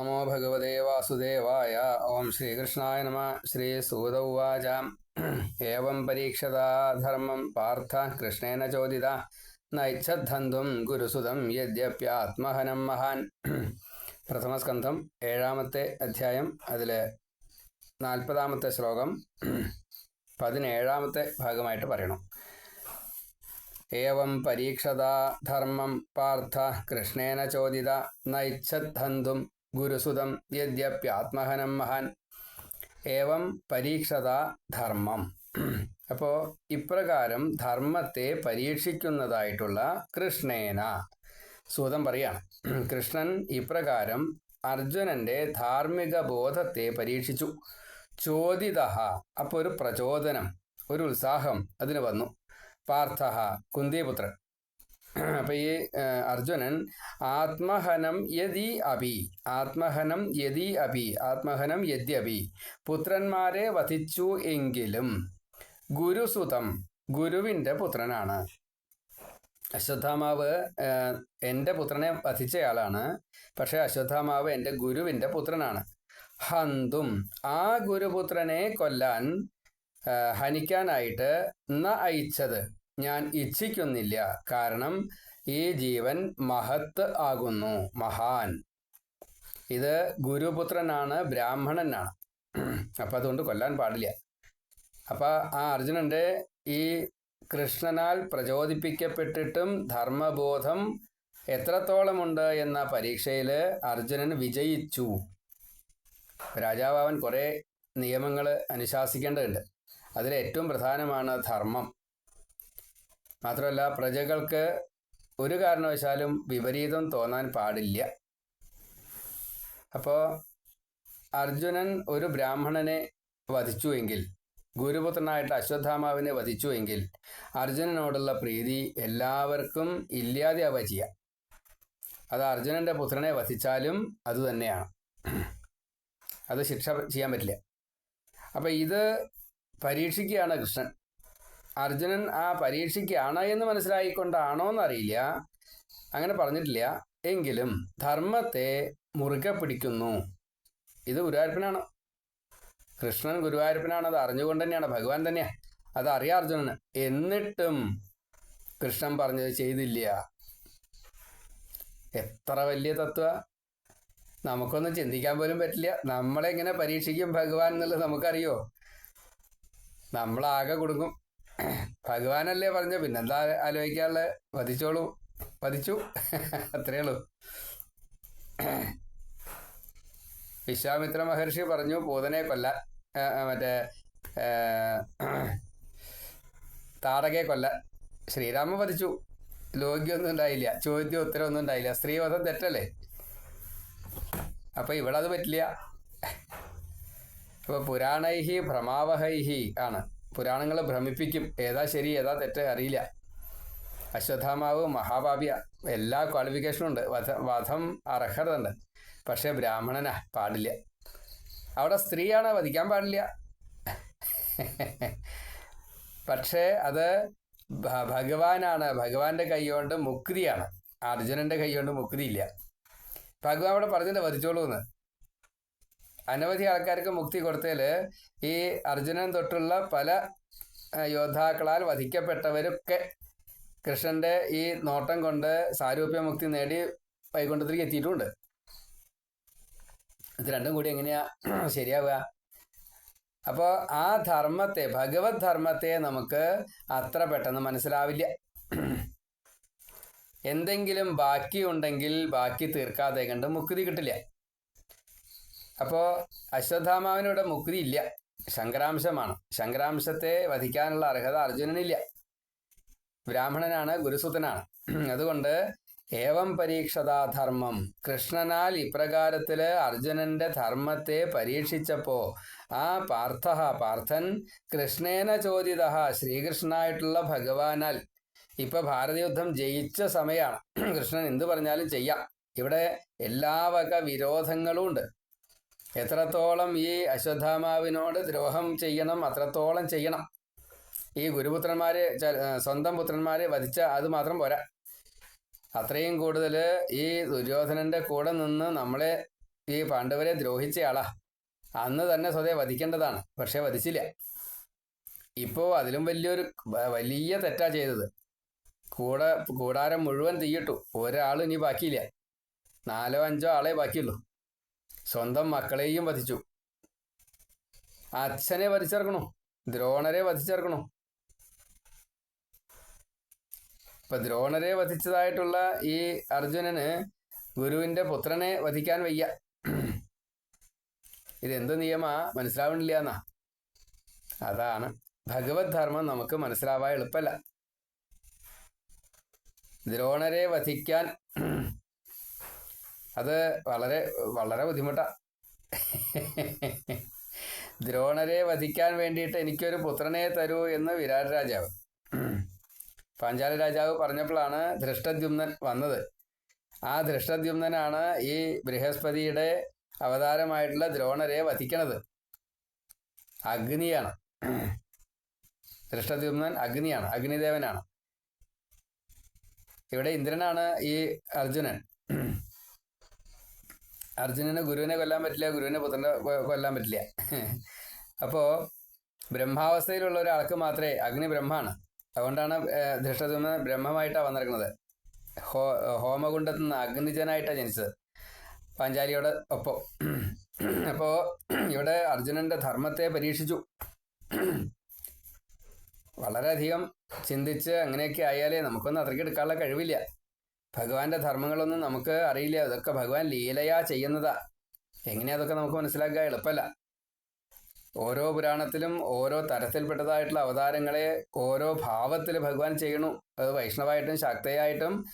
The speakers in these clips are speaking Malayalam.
നമോ ഭഗവതേ വാസുദേവായ ഓം ശ്രീകൃഷ്ണായ നമ ശ്രീ സൂത ഏവം പരീക്ഷതാ ധർമ്മം പാർത്ഥ കൃഷ്ണേന ചോദിത നൈച്ഛദ്ധന്തും ഗുരുസുതം യദ്യപ്യാത്മഹനം മഹാൻ പ്രഥമസ്കന്ധം ഏഴാമത്തെ അധ്യായം അതിലെ നാൽപ്പതാമത്തെ ശ്ലോകം പതിനേഴാമത്തെ ഭാഗമായിട്ട് പറയണം. ഏവം പരീക്ഷതാ ധർമ്മം പാർത്ഥ കൃഷ്ണേന ചോദിത. നൈച്ഛദ്ധന്തും ഗുരുസുതം യദ്യപ്യാത്മഹനം മഹാൻ. ഏവം പരീക്ഷത ധർമ്മം. അപ്പോൾ ഇപ്രകാരം ധർമ്മത്തെ പരീക്ഷിക്കുന്നതായിട്ടുള്ള കൃഷ്ണേന. സൂതം പറയാണ്. കൃഷ്ണൻ ഇപ്രകാരം അർജുനന്റെ ധാർമ്മിക ബോധത്തെ പരീക്ഷിച്ചു. ചോദിത അപ്പോൾ ഒരു പ്രചോദനം ഒരു ഉത്സാഹം അതിന് വന്നു. പാർത്ഥ കുന്തിപുത്രൻ അപ്പൊ ഈ അർജുനൻ ആത്മഹനം യതി അഭി ആത്മഹനം യതി അഭി ആത്മഹനം യദ്യപി പുത്രന്മാരെ വധിച്ചു എങ്കിലും ഗുരുസുതം ഗുരുവിന്റെ പുത്രനാണ്. അശ്വത്ഥാമാവ് എന്റെ പുത്രനെ വധിച്ചയാളാണ് പക്ഷേ അശ്വത്ഥാമാവ് എന്റെ ഗുരുവിന്റെ പുത്രനാണ്. ഹന്തും ആ ഗുരുപുത്രനെ കൊല്ലാൻ ഹനിക്കാനായിട്ട് ന അയച്ചത് ഞാൻ ഇച്ഛിക്കുന്നില്ല. കാരണം ഈ ജീവൻ മഹത്ത് ആകുന്നു മഹാൻ. ഇത് ഗുരുപുത്രനാണ് ബ്രാഹ്മണനാണ്. അപ്പം അതുകൊണ്ട് കൊല്ലാൻ പാടില്ല. അപ്പം ആ അർജുനന്റെ ഈ കൃഷ്ണനാൽ പ്രചോദിപ്പിക്കപ്പെട്ടിട്ടും ധർമ്മബോധം എത്രത്തോളമുണ്ട് എന്ന പരീക്ഷയിൽ അർജുനൻ വിജയിച്ചു. രാജാവൻ കുറേ നിയമങ്ങൾ അനുശാസിക്കേണ്ടതുണ്ട്. അതിൽ ഏറ്റവും പ്രധാനമാണ് ധർമ്മം. മാത്രമല്ല പ്രജകൾക്ക് ഒരു കാരണവശാലും വിപരീതം തോന്നാൻ പാടില്ല. അപ്പോൾ അർജുനൻ ഒരു ബ്രാഹ്മണനെ വധിച്ചുവെങ്കിൽ ഗുരുപുത്രനായിട്ട് അശ്വത്ഥാമാവിനെ വധിച്ചുവെങ്കിൽ അർജുനനോടുള്ള പ്രീതി എല്ലാവർക്കും ഇല്ലാതെയാവുക ചെയ്യാം അത് അർജുനന്റെ പുത്രനെ വധിച്ചാലും അതുതന്നെയാണ് അത് ശിക്ഷ ചെയ്യാൻ പറ്റില്ല. അപ്പം ഇത് പരീക്ഷിക്കുകയാണ് കൃഷ്ണൻ. അർജുനൻ ആ പരീക്ഷയ്ക്കാണ് എന്ന് മനസ്സിലായിക്കൊണ്ടാണോ എന്നറിയില്ല അങ്ങനെ പറഞ്ഞിട്ടില്ല. എങ്കിലും ധർമ്മത്തെ മുറുകെ പിടിക്കുന്നു. ഇത് ഗുരുവായൂരപ്പനാണ്. കൃഷ്ണൻ ഗുരുവായൂരപ്പനാണ്. അത് അറിഞ്ഞുകൊണ്ട് തന്നെയാണ്. ഭഗവാൻ തന്നെയാണ് അത് അറിയാം അർജുനന്. എന്നിട്ടും കൃഷ്ണൻ പറഞ്ഞത് ചെയ്തില്ല. എത്ര വലിയ തത്വ. നമുക്കൊന്നും ചിന്തിക്കാൻ പോലും പറ്റില്ല. നമ്മളെങ്ങനെ പരീക്ഷിക്കും ഭഗവാൻ എന്നുള്ളത് നമുക്കറിയോ? നമ്മളാകെ കൊടുക്കും ഭഗവാനല്ലേ പറഞ്ഞു പിന്നെന്താ ആലോചിക്കാനുള്ള? വധിച്ചോളൂ വധിച്ചു അത്രയേ ഉള്ളൂ. വിശ്വാമിത്ര മഹർഷി പറഞ്ഞു പൂതനെ കൊല്ല. മറ്റേ താടകെ കൊല്ല. ശ്രീരാമ വധിച്ചു ലോകിയൊന്നും ഉണ്ടായില്ല. ചോദ്യം ഉത്തരവൊന്നും ഉണ്ടായില്ല. സ്ത്രീവധം തെറ്റല്ലേ? അപ്പൊ ഇവിടെ അത് പറ്റില്ല. അപ്പൊ പുരാണൈഹി ഭ്രമാവഹൈഹി ആണ്. പുരാണങ്ങൾ ഭ്രമിപ്പിക്കും. ഏതാ ശരി ഏതാ തെറ്റ് അറിയില്ല. അശ്വത്ഥാമാവ് മഹാഭാവ്യ എല്ലാ ക്വാളിഫിക്കേഷനും ഉണ്ട്. വധ വധം ഉണ്ട് പക്ഷേ ബ്രാഹ്മണനാ പാടില്ല. അവിടെ സ്ത്രീയാണ് വധിക്കാൻ പാടില്ല. പക്ഷേ അത് ഭഗവാനാണ്. ഭഗവാന്റെ കൈകൊണ്ട് മുക്തിയാണ്. അർജുനന്റെ കൈകൊണ്ട് മുക്തിയില്ല. ഭഗവാൻ അവിടെ പറഞ്ഞിട്ട് വധിച്ചോളൂ എന്ന് അനവധി ആൾക്കാർക്ക് മുക്തി കൊടുത്തതിൽ ഈ അർജുനൻ തൊട്ടുള്ള പല യോദ്ധാക്കളാൽ വധിക്കപ്പെട്ടവരൊക്കെ കൃഷ്ണന്റെ ഈ നോട്ടം കൊണ്ട് സാരൂപ്യ മുക്തി നേടി വൈകുണ്ഠത്തിലേക്ക് എത്തിയിട്ടുണ്ട്. ഇത് രണ്ടും കൂടി എങ്ങനെയാ ശരിയാവുക? അപ്പോൾ ആ ധർമ്മത്തെ ഭഗവത് ധർമ്മത്തെ നമുക്ക് അത്ര പെട്ടെന്ന് മനസ്സിലാവില്ല. എന്തെങ്കിലും ബാക്കി ഉണ്ടെങ്കിൽ ബാക്കി തീർക്കാതെ കണ്ട് മുക്തി കിട്ടില്ല. അപ്പോൾ അശ്വത്ഥാമാവിനിവിടെ മുക്തി ഇല്ല ശങ്കരാംശമാണ്. ശങ്കരാംശത്തെ വധിക്കാനുള്ള അർഹത അർജുനനില്ല. ബ്രാഹ്മണനാണ് ഗുരുസുതനാണ് അതുകൊണ്ട് ഏവം പരീക്ഷതാധർമ്മം കൃഷ്ണനാൽ ഇപ്രകാരത്തിൽ അർജുനന്റെ ധർമ്മത്തെ പരീക്ഷിച്ചപ്പോൾ ആ പാർത്ഥ പാർത്ഥൻ കൃഷ്ണേന ചോദിത ശ്രീകൃഷ്ണനായിട്ടുള്ള ഭഗവാനാൽ. ഇപ്പൊ ഭാരതയുദ്ധം ജയിച്ച സമയമാണ് കൃഷ്ണൻ എന്തു പറഞ്ഞാലും ചെയ്യാം. ഇവിടെ എല്ലാ വക വിരോധങ്ങളും ഉണ്ട് എത്രത്തോളം ഈ അശ്വത്ഥാമാവിനോട് ദ്രോഹം ചെയ്യണം അത്രത്തോളം ചെയ്യണം. ഈ ഗുരുപുത്രന്മാരെ സ്വന്തം പുത്രന്മാരെ വധിച്ച അത് മാത്രം പോരാ. അത്രയും കൂടുതൽ ഈ ദുര്യോധനന്റെ കൂടെ നിന്ന് നമ്മളെ ഈ പാണ്ഡവരെ ദ്രോഹിച്ചയാളാ. അന്ന് തന്നെ സ്വതേ വധിക്കേണ്ടതാണ് പക്ഷെ വധിച്ചില്ല. ഇപ്പോ അതിലും വലിയൊരു വലിയ തെറ്റാ ചെയ്തത്. കൂടെ കൂടാരം മുഴുവൻ തീയിട്ടു. ഒരാൾ ഇനി ബാക്കിയില്ല. നാലോ അഞ്ചോ ആളെ ബാക്കിയുള്ളൂ. സ്വന്തം മക്കളെയും വധിച്ചു. അച്ഛനെ വധിച്ചിറക്കണു. ദ്രോണരെ വധിച്ചിറക്കണു. ഇപ്പൊ ദ്രോണരെ വധിച്ചതായിട്ടുള്ള ഈ അർജുനന് ഗുരുവിന്റെ പുത്രനെ വധിക്കാൻ വയ്യ. ഇതെന്ത് നിയമാ മനസ്സിലാവണില്ല എന്നാ അതാണ്. ഭഗവത് ധർമ്മം നമുക്ക് മനസ്സിലാവാൻ എളുപ്പല്ല. ദ്രോണരെ വധിക്കാൻ അത് വളരെ വളരെ ബുദ്ധിമുട്ടാ. ദ്രോണരെ വധിക്കാൻ വേണ്ടിയിട്ട് എനിക്കൊരു പുത്രനെ തരൂ എന്ന് വിരാട് രാജാവ്. പാഞ്ചാല രാജാവ് പറഞ്ഞപ്പോഴാണ് ധൃഷ്ടദ്യുമ്നൻ വന്നത്. ആ ധൃഷ്ടദ്യുമ്നനാണ് ഈ ബൃഹസ്പതിയുടെ അവതാരമായിട്ടുള്ള ദ്രോണരെ വധിക്കണത്. അഗ്നിയാണ്. ധൃഷ്ടദ്യുമ്നൻ അഗ്നിയാണ് അഗ്നിദേവനാണ്. ഇവിടെ ഇന്ദ്രനാണ് ഈ അർജുനൻ. അർജുനന് ഗുരുവിനെ കൊല്ലാൻ പറ്റില്ല ഗുരുവിനെ പുത്രനെ കൊല്ലാൻ പറ്റില്ല. അപ്പോൾ ബ്രഹ്മാവസ്ഥയിലുള്ള ഒരാൾക്ക് മാത്രമേ അഗ്നി ബ്രഹ്മാണ്. അതുകൊണ്ടാണ് ധൃഷ്ടധൂമ ബ്രഹ്മമായിട്ടാണ് വന്നിരിക്കുന്നത്. ഹോ ഹോമകുണ്ടത്തു നിന്ന് അഗ്നിജനായിട്ടാണ് ജനിച്ചത്. പാഞ്ചാലിയോട് ഒപ്പം. അപ്പോൾ ഇവിടെ അർജുനന്റെ ധർമ്മത്തെ പരീക്ഷിച്ചു. വളരെയധികം ചിന്തിച്ച് അങ്ങനെയൊക്കെ ആയാലേ നമുക്കൊന്നും അത്രയ്ക്ക് എടുക്കാനുള്ള കഴിവില്ല. ഭഗവാന്റെ ധർമ്മങ്ങളൊന്നും നമുക്ക് അറിയില്ല. അതൊക്കെ ഭഗവാൻ ലീലയാ ചെയ്യുന്നതാ. എങ്ങനെയാ അതൊക്കെ നമുക്ക് മനസ്സിലാക്കുക? എളുപ്പമല്ല ഓരോ പുരാണത്തിലും ഓരോ തരത്തിൽപ്പെട്ടതായിട്ടുള്ള അവതാരങ്ങളെ ഓരോ ഭാവത്തിൽ ഭഗവാൻ ചെയ്യണു അത് വൈഷ്ണവായിട്ടും ശക്തയായിട്ടും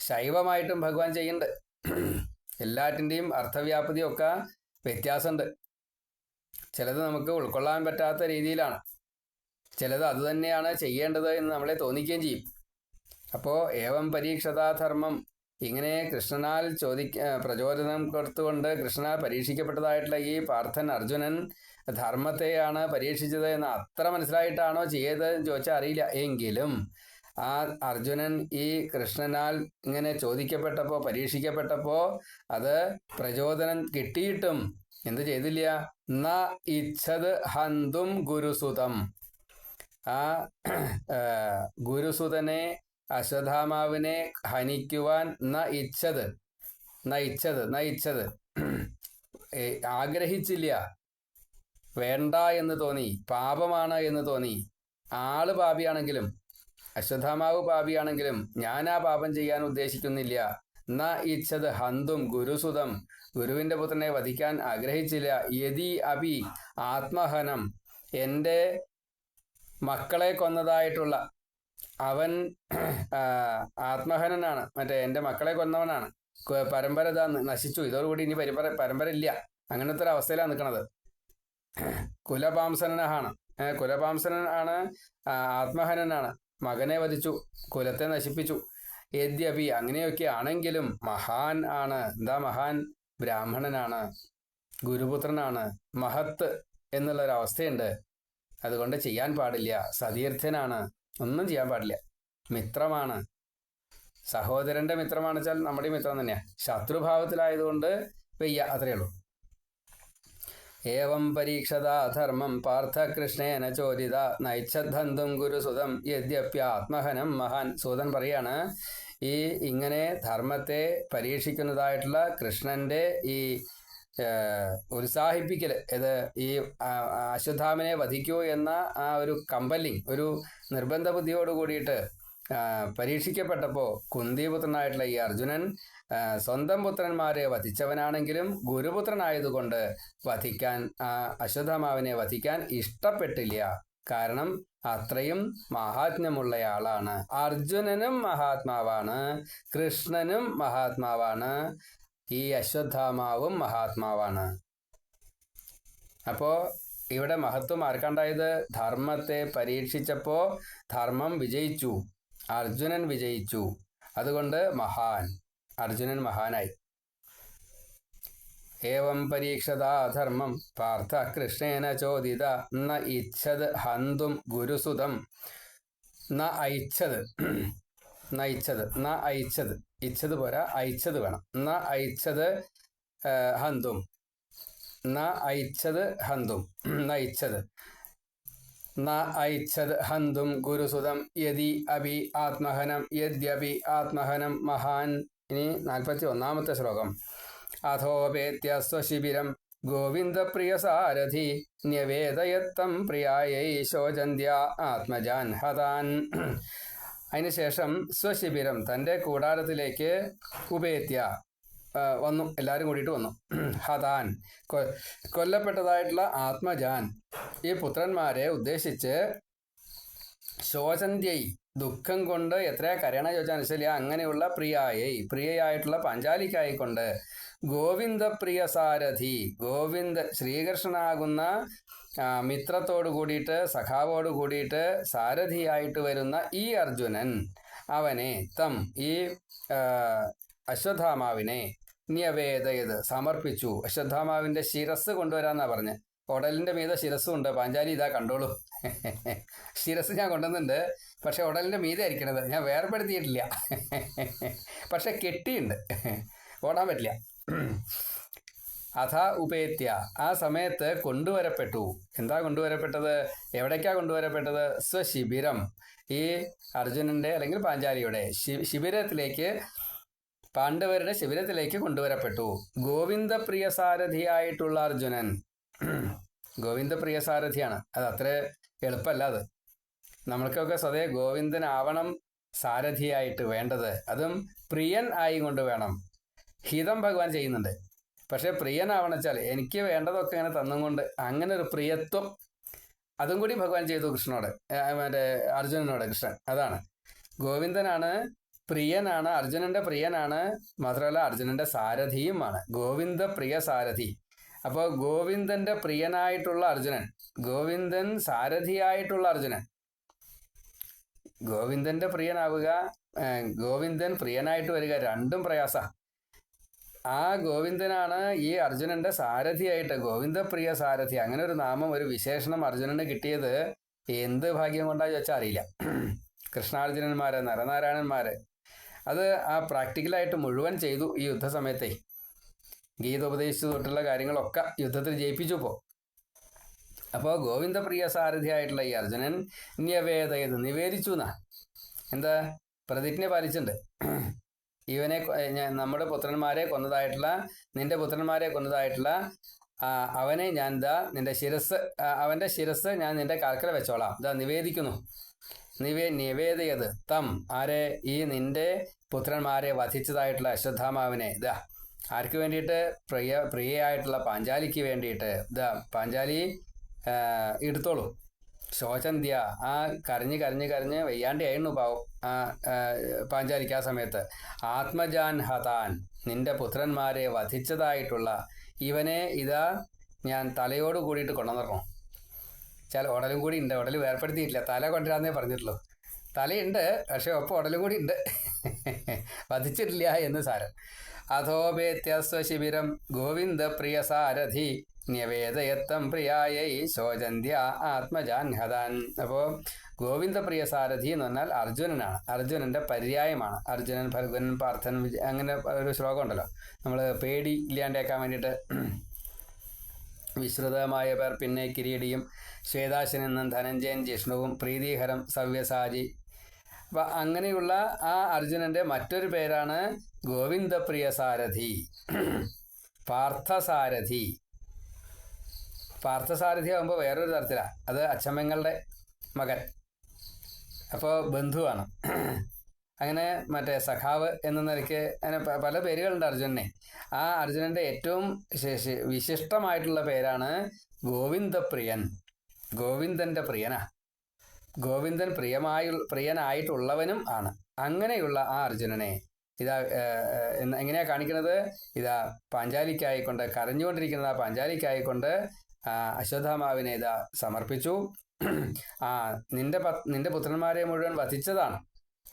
ശൈവമായിട്ടും ഭഗവാൻ ചെയ്യുന്നുണ്ട്. എല്ലാറ്റിന്റെയും അർത്ഥവ്യാപ്തിയൊക്കെ വ്യത്യാസമുണ്ട്. ചിലത് നമുക്ക് ഉൾക്കൊള്ളാൻ പറ്റാത്ത രീതിയിലാണ്. ചിലത് അതുതന്നെയാണ് ചെയ്യേണ്ടത് എന്ന് നമ്മളെ തോന്നിക്കുകയും ചെയ്യും. അപ്പോൾ ഏവം പരീക്ഷതാധർമ്മം ഇങ്ങനെ കൃഷ്ണനാൽ ചോദിക്ക പ്രചോദനം കൊടുത്തുകൊണ്ട് കൃഷ്ണനാൽ പരീക്ഷിക്കപ്പെട്ടതായിട്ടുള്ള ഈ പാർത്ഥൻ അർജുനൻ ധർമ്മത്തെയാണ് പരീക്ഷിച്ചത് എന്ന് അത്ര മനസ്സിലായിട്ടാണോ ചെയ്തത് ചോദിച്ചാൽ അറിയില്ല. എങ്കിലും ആ അർജുനൻ ഈ കൃഷ്ണനാൽ ഇങ്ങനെ ചോദിക്കപ്പെട്ടപ്പോൾ പരീക്ഷിക്കപ്പെട്ടപ്പോൾ അത് പ്രചോദനം കിട്ടിയിട്ടും എന്ത് ചെയ്തില്ല. ന ഇച്ഛത് ഹന്തും ഗുരുസുതം. ആ ഗുരുസുതനെ അശ്വധാമാവിനെ ഹനിക്കുവാൻ ന ഇച്ഛത് ന ഇച്ഛത് ന ഇച്ഛത് ആഗ്രഹിച്ചില്ല. വേണ്ട എന്ന് തോന്നി പാപമാണ് എന്ന് തോന്നി. ആൾ പാപിയാണെങ്കിലും അശ്വത്ഥാമാവ് പാപിയാണെങ്കിലും ഞാൻ ആ പാപം ചെയ്യാൻ ഉദ്ദേശിക്കുന്നില്ല. ന ഇച്ഛത് ഹന്തും ഗുരുസുതം. ഗുരുവിന്റെ പുത്രനെ വധിക്കാൻ ആഗ്രഹിച്ചില്ല. യതി അപി ആത്മഹനം. എന്റെ മക്കളെ കൊന്നതായിട്ടുള്ള അവൻ ആത്മഹനനാണ്. മറ്റേ എന്റെ മക്കളെ കൊന്നവനാണ്. പരമ്പര ഇതാ നശിച്ചു. ഇതോടുകൂടി ഇനി പരമ്പര പരമ്പര ഇല്ല. അങ്ങനത്തെ ഒരു അവസ്ഥയിലാണ് നിൽക്കുന്നത് കുലപാംസനാണ്. കുലപാംസനൻ ആണ് ആത്മഹനനാണ്. മകനെ വധിച്ചു. കുലത്തെ നശിപ്പിച്ചു. യദ്യപി അങ്ങനെയൊക്കെ ആണെങ്കിലും മഹാൻ ആണ്. എന്താ മഹാൻ? ബ്രാഹ്മണനാണ്. ഗുരുപുത്രനാണ്. മഹത്ത് എന്നുള്ളൊരവസ്ഥയുണ്ട്. അതുകൊണ്ട് ചെയ്യാൻ പാടില്ല. സതീർത്ഥനാണ്. ഒന്നും ചെയ്യാൻ പാടില്ല. മിത്രമാണ്. സഹോദരന്റെ മിത്രമാണ് വെച്ചാൽ നമ്മുടെ മിത്രം തന്നെയാ. ശത്രുഭാവത്തിലായതുകൊണ്ട് വെയ്യ അത്രയേ ഉള്ളൂ. ഏവം പരീക്ഷതാധർമ്മം പാർത്ഥകൃഷ്ണേന ചോദിത നൈച്ഛന്തും ഗുരുസുതം യദ്യപ്യാത്മഹനം മഹാൻ. സൂതൻ പറയാണ് ഈ ഇങ്ങനെ ധർമ്മത്തെ പരീക്ഷിക്കുന്നതായിട്ടുള്ള കൃഷ്ണന്റെ ഈ ഉത്സാഹിപ്പിക്കൽ ഇത് ഈ അശ്വത്ഥാമനെ വധിക്കൂ എന്ന ആ ഒരു കമ്പല്ലിങ് ഒരു നിർബന്ധ ബുദ്ധിയോട് കൂടിയിട്ട് പരീക്ഷിക്കപ്പെട്ടപ്പോൾ കുന്തിപുത്രനായിട്ടുള്ള ഈ അർജുനൻ സ്വന്തം പുത്രന്മാരെ വധിച്ചവനാണെങ്കിലും ഗുരുപുത്രനായതുകൊണ്ട് വധിക്കാൻ ആ അശ്വത്ഥാമാവിനെ വധിക്കാൻ ഇഷ്ടപ്പെട്ടില്ല. കാരണം അത്രയും മഹാത്മ്യമുള്ളയാളാണ്. അർജുനനും മഹാത്മാവാണ്. കൃഷ്ണനും മഹാത്മാവാണ്. ഈ അശ്വത്ഥാമാവും മഹാത്മാവാണ്. അപ്പോ ഇവിടെ മഹത്വം ആർക്കാണ്ടായത്? ധർമ്മത്തെ പരീക്ഷിച്ചപ്പോ ധർമ്മം വിജയിച്ചു. അർജുനൻ വിജയിച്ചു. അതുകൊണ്ട് മഹാൻ. അർജുനൻ മഹാനായി. ഏവം പരീക്ഷതാധർമ്മം പാർത്ഥ കൃഷ്ണേന ചോദിത ന ഇച്ഛത് ഹന്തും ഗുരുസുതം. ന ഐച്ഛത്. ന ഇച്ഛത്. ന ഐച്ഛത്. ഇച്ഛത് പോരാ അയച്ചത് വേണം. ന അയച്ചത് ഹന്തും. ന അയച്ചത് ഹന്തും. ന ഇച്ഛത് ന അയച്ചത് ഹന്തും ഗുരുസുതം യതി അഭി ആത്മഹനം യദ്യപി ആത്മഹനം മഹാൻ. ഇനി നാൽപ്പത്തി ഒന്നാമത്തെ ശ്ലോകം അഥോപേത്യ സ്വശിബിരം ഗോവിന്ദപ്രിയ സാരഥി ന്യവേദയത്തം പ്രിയായൈ ശോചന്ത്യ ആത്മജാൻ ഹതാൻ അതിനുശേഷം സ്വശിബിരം തന്റെ കൂടാരത്തിലേക്ക് കുബേത്യ വന്നു. എല്ലാവരും കൂടിയിട്ട് വന്നു. ഹതാൻ കൊ കൊല്ലപ്പെട്ടതായിട്ടുള്ള ആത്മജാൻ. ഈ പുത്രന്മാരെ ഉദ്ദേശിച്ച് ശോചന്ത്യൈ ദുഃഖം കൊണ്ട് എത്രയാ കരയണ ചോദിച്ചാൽ മനസ്സിലാ അങ്ങനെയുള്ള പ്രിയായൈ പ്രിയയായിട്ടുള്ള പഞ്ചാലിക്കായിക്കൊണ്ട് ഗോവിന്ദപ്രിയ സാരഥി ഗോവിന്ദ ശ്രീകൃഷ്ണനാകുന്ന മിത്രത്തോട് കൂടിയിട്ട് സഖാവോട് കൂടിയിട്ട് സാരഥിയായിട്ട് വരുന്ന ഈ അർജുനൻ അവനെ തം ഈ അശ്വത്ഥാമാവിനെ ന്യവേദയത് സമർപ്പിച്ചു. അശ്വത്ഥാമാവിന്റെ ശിരസ് കൊണ്ടുവരാന്നാ പറഞ്ഞ്. ഉടലിന്റെ മീതെ ശിരസ്സും ഉണ്ട് പാഞ്ചാലി ഇതാ കണ്ടോളൂ. ശിരസ് ഞാൻ കൊണ്ടുവന്നുണ്ട് പക്ഷെ ഉടലിന്റെ മീതെ ആയിരിക്കണത് ഞാൻ വേർപെടുത്തിയിട്ടില്ല. പക്ഷെ കെട്ടിയുണ്ട് ഓടാൻ പറ്റില്ല. അഥ ഉപേത്യ. ആ സമയത്ത് കൊണ്ടുവരപ്പെട്ടു. എന്താ കൊണ്ടുവരപ്പെട്ടത്? എവിടേക്കാ കൊണ്ടുവരപ്പെട്ടത്? സ്വശിബിരം. ഈ അർജുനന്റെ അല്ലെങ്കിൽ പാഞ്ചാലിയുടെ ശിബിരത്തിലേക്ക് പാണ്ഡവരുടെ ശിബിരത്തിലേക്ക് കൊണ്ടുവരപ്പെട്ടു. ഗോവിന്ദപ്രിയ സാരഥിയായിട്ടുള്ള അർജുനൻ. ഗോവിന്ദപ്രിയ സാരഥിയാണ് അത് അത്ര എളുപ്പമല്ല അത്. നമ്മൾക്കൊക്കെ സ്വതേ ഗോവിന്ദനാവണം സാരഥിയായിട്ട് വേണ്ടത്. അതും പ്രിയൻ ആയി കൊണ്ട് വേണം. ഹിതം ഭഗവാൻ ചെയ്യുന്നുണ്ട്. പക്ഷെ പ്രിയനാവണച്ചാൽ എനിക്ക് വേണ്ടതൊക്കെ ഇങ്ങനെ തന്നുകൊണ്ട് അങ്ങനെ ഒരു പ്രിയത്വം അതും കൂടി ഭഗവാൻ ചെയ്തു കൃഷ്ണനോട് മറ്റേ അർജുനനോട് കൃഷ്ണൻ. അതാണ്. ഗോവിന്ദനാണ് പ്രിയനാണ് അർജുനന്റെ പ്രിയനാണ് മാത്രമല്ല അർജുനന്റെ സാരഥിയുമാണ്. ഗോവിന്ദ പ്രിയ സാരഥി. അപ്പോൾ ഗോവിന്ദന്റെ പ്രിയനായിട്ടുള്ള അർജുനൻ ഗോവിന്ദൻ സാരഥിയായിട്ടുള്ള അർജുനൻ ഗോവിന്ദന്റെ പ്രിയനാവുക ഗോവിന്ദൻ പ്രിയനായിട്ട് വരിക രണ്ടും പ്രയാസ. ആ ഗോവിന്ദനാണ് ഈ അർജുനന്റെ സാരഥിയായിട്ട് ഗോവിന്ദപ്രിയ സാരഥി. അങ്ങനെ ഒരു നാമം ഒരു വിശേഷണം അർജുനന് കിട്ടിയത് എന്ത് ഭാഗ്യം കൊണ്ടാ ചോദിച്ചാൽ അറിയില്ല. കൃഷ്ണാർജുനന്മാര് നരനാരായണന്മാര്. അത് ആ പ്രാക്ടിക്കലായിട്ട് മുഴുവൻ ചെയ്തു ഈ യുദ്ധസമയത്തെ. ഗീത ഉപദേശിച്ചു തൊട്ടുള്ള കാര്യങ്ങളൊക്കെ യുദ്ധത്തിൽ ജയിപ്പിച്ചു പോ അപ്പോൾ ഗോവിന്ദപ്രിയ സാരഥിയായിട്ടുള്ള ഈ അർജുനൻ ന്യവേദയത് നിവേദിച്ചു എന്താ? പ്രതിജ്ഞ പാലിച്ചിട്ടുണ്ട് ഇവനെ നമ്മുടെ പുത്രന്മാരെ കൊന്നതായിട്ടുള്ള നിന്റെ പുത്രന്മാരെ കൊന്നതായിട്ടുള്ള അവനെ ഞാൻ ദാ നിന്റെ ശിരസ് അവന്റെ ശിരസ് ഞാൻ നിന്റെ കാൽക്കൽ വെച്ചോളാം. ദാ നിവേദിക്കുന്നു. നിവേ നിവേദയത് തം. ആരെ? ഈ നിന്റെ പുത്രന്മാരെ വധിച്ചതായിട്ടുള്ള അശ്വത്ഥാമാവിനെ. ഇതാ ആർക്ക് വേണ്ടിയിട്ട്? പ്രിയ പ്രിയയായിട്ടുള്ള പാഞ്ചാലിക്ക് വേണ്ടിയിട്ട്. ഇതാ പാഞ്ചാലി എടുത്തോളൂ. ശോചന്ത്യ ആ കരഞ്ഞ് കരഞ്ഞ് കരഞ്ഞ് വയ്യാണ്ടിയായിരുന്നു പാവം. ആ പാഞ്ചാലിക്ക് ആ സമയത്ത്. ആത്മജാൻ ഹതാൻ നിന്റെ പുത്രന്മാരെ വധിച്ചതായിട്ടുള്ള ഇവനെ ഇതാ ഞാൻ തലയോട് കൂടിയിട്ട് കൊണ്ടുവന്നിറങ്ങും. ചില ഉടലും കൂടി ഉണ്ട് ഉടൽ വേർപ്പെടുത്തിയിട്ടില്ല. തല കൊണ്ടുവരാന്നേ പറഞ്ഞിട്ടുള്ളൂ. തലയുണ്ട് പക്ഷെ ഒപ്പം ഉടലും കൂടി ഉണ്ട് വധിച്ചിട്ടില്ല എന്ന് സാരം. അധോപേത്യസ്വ ശിബിരം ഗോവിന്ദ പ്രിയ സാരഥി ന്യവേദയത്തം പ്രിയായൈ ശോചന്ധ്യ ആത്മജാൻ ഹതാൻ അപ്പോൾ ഗോവിന്ദപ്രിയ സാരഥി എന്ന് പറഞ്ഞാൽ അർജുനനാണ്. അർജുനന്റെ പര്യായമാണ്. അർജുനൻ ഭരതൻ പാർത്ഥൻ അങ്ങനെ ഒരു ശ്ലോകം ഉണ്ടല്ലോ. നമ്മൾ പേടി ഇല്ലാണ്ടേക്കാൻ വേണ്ടിയിട്ട് വിശ്രുതമായ പേർ പിന്നെ കിരീടിയും ശ്വേതാശനെന്നും ധനഞ്ജയൻ ജിഷ്ണുവും പ്രീതിഹരം സവ്യസാചി. അപ്പം അങ്ങനെയുള്ള ആ അർജുനന്റെ മറ്റൊരു പേരാണ് ഗോവിന്ദപ്രിയ സാരഥി. പാർത്ഥസാരഥി. പാർത്ഥസാരഥി ആകുമ്പോൾ വേറൊരു തരത്തിലാണ് അത് അച്ഛമ്മങ്ങളുടെ മകൻ. അപ്പോൾ ബന്ധുവാണ്. അങ്ങനെ മറ്റേ സഖാവ് എന്ന നിലയ്ക്ക് അങ്ങനെ പല പേരുകളുണ്ട് അർജുനെ ആ അർജുനന്റെ ഏറ്റവും വിശിഷ്ടമായിട്ടുള്ള പേരാണ് ഗോവിന്ദപ്രിയൻ. ഗോവിന്ദന്റെ പ്രിയനാ. ഗോവിന്ദൻ പ്രിയമായി പ്രിയനായിട്ടുള്ളവനും ആണ്. അങ്ങനെയുള്ള ആ അർജുനനെ ഇതാ ഏർ, ഏർ, എങ്ങനെയാ കാണിക്കുന്നത്? ഇതാ പാഞ്ചാലിക്കായിക്കൊണ്ട് കരഞ്ഞുകൊണ്ടിരിക്കുന്നത് ആ പാഞ്ചാലിക്കായിക്കൊണ്ട് അശ്വത്ഥാമാവിനെ ഇതാ സമർപ്പിച്ചു. ആ നിന്റെ നിന്റെ പുത്രന്മാരെ മുഴുവൻ വധിച്ചതാണ്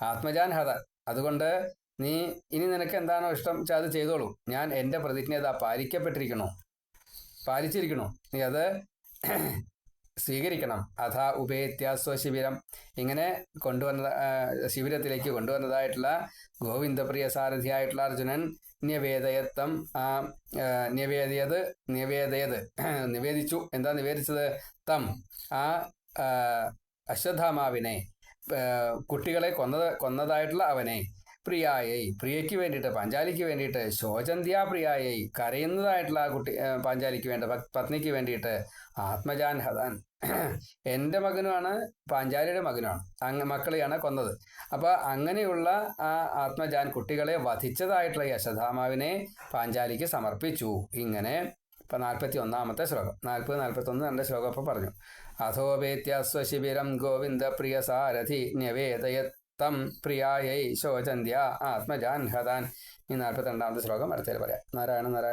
ആത്മജാൻ ഹത. അതുകൊണ്ട് നീ ഇനി നിനക്ക് എന്താണോ ഇഷ്ടം വെച്ചാൽ അത് ചെയ്തോളൂ. ഞാൻ എന്റെ പ്രതിജ്ഞ ഇതാ പാലിച്ചിരിക്കണോ പാലിച്ചിരിക്കണു നീ അത് സ്വീകരിക്കണം. അഥ ഉപേത്യാസ്വ ശിബിരം. ഇങ്ങനെ കൊണ്ടുവന്ന ശിബിരത്തിലേക്ക് കൊണ്ടുവന്നതായിട്ടുള്ള ഗോവിന്ദപ്രിയ സാരഥിയായിട്ടുള്ള അർജുനൻ നിവേദയത്വം ആ നിവേദിയത് നിവേദയത് നിവേദിച്ചു. എന്താ നിവേദിച്ചത്? തം ആ അശ്വത്ഥാമാവിനെ കുട്ടികളെ കൊന്നത് കൊന്നതായിട്ടുള്ള അവനെ. പ്രിയായി. പ്രിയയ്ക്ക് വേണ്ടിയിട്ട് പഞ്ചാലിക്ക് വേണ്ടിയിട്ട് ശോചന്ത്യാ പ്രിയായി കരയുന്നതായിട്ടുള്ള ആ കുട്ടി പാഞ്ചാലിക്ക് വേണ്ട പത്നിക്ക് വേണ്ടിയിട്ട് ആത്മജാൻ ഹതാൻ. എന്റെ മകനുമാണ് പാഞ്ചാലിയുടെ മകനുമാണ്. അങ്ങ് മക്കളെയാണ് കൊന്നത്. അപ്പോൾ അങ്ങനെയുള്ള ആ ആത്മജാൻ കുട്ടികളെ വധിച്ചതായിട്ടുള്ള യശധാമാവിനെ പാഞ്ചാലിക്ക് സമർപ്പിച്ചു. ഇങ്ങനെ ഇപ്പൊ നാൽപ്പത്തി ഒന്നാമത്തെ ശ്ലോകം. നാൽപ്പത് നാൽപ്പത്തി ഒന്ന് രണ്ട് ശ്ലോകം ഇപ്പൊ പറഞ്ഞു. അഥോപേത്യ സ്വശിബിരം ഗോവിന്ദ പ്രിയ സാരഥി ന്യവേദയത്തം പ്രിയായൈ ശോചന്ത്യ ആത്മജാൻ ഹതാൻ ഈ നാൽപ്പത്തി രണ്ടാമത്തെ ശ്ലോകം അടുത്തേൽ പറയാം. നാരായണ നാരായണ